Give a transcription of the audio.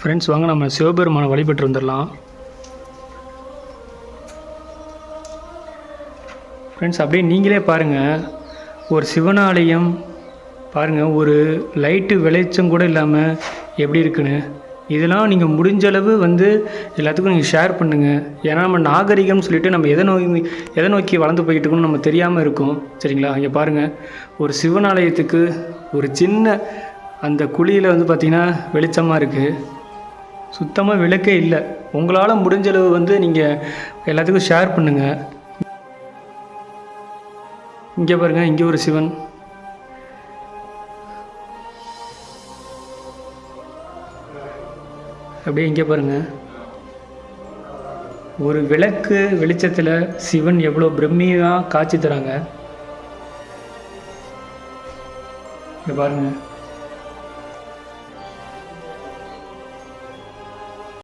Friends வாங்க நம்ம சிவபெருமானை வழிபட்டு வந்துடலாம். ஃப்ரெண்ட்ஸ் அப்படியே நீங்களே பாருங்கள் ஒரு சிவனாலயம் பாருங்கள் ஒரு லைட்டு வெளிச்சம் கூட இல்லாமல் எப்படி இருக்குன்னு. இதெல்லாம் நீங்கள் முடிஞ்ச அளவு வந்து எல்லாத்துக்கும் நீங்கள் ஷேர் பண்ணுங்கள் ஏன்னா நம்ம நாகரிகம்னு சொல்லிட்டு நம்ம எதை நோக்கி எதை நோக்கி வளர்ந்து போய்கிட்டு இருக்கோம்னு நம்ம தெரியாமல் இருக்கும். சரிங்களா? இங்கே பாருங்கள் ஒரு சிவனாலயத்துக்கு ஒரு சின்ன அந்த குழியில் வந்து பார்த்திங்கன்னா வெளிச்சமாக இருக்குது சுத்தமாக விளக்கே இல்லை. உங்களால் முடிஞ்ச அளவு வந்து நீங்கள் எல்லாத்துக்கும் ஷேர் பண்ணுங்கள் இங்கே பாருங்க இங்கே ஒரு சிவன். அப்படியே இங்கே பாருங்க. ஒரு விளக்கு வெளிச்சத்தில் சிவன் எவ்வளோ பிரம்மியாக காட்சி தராங்க. இங்கே பாருங்க.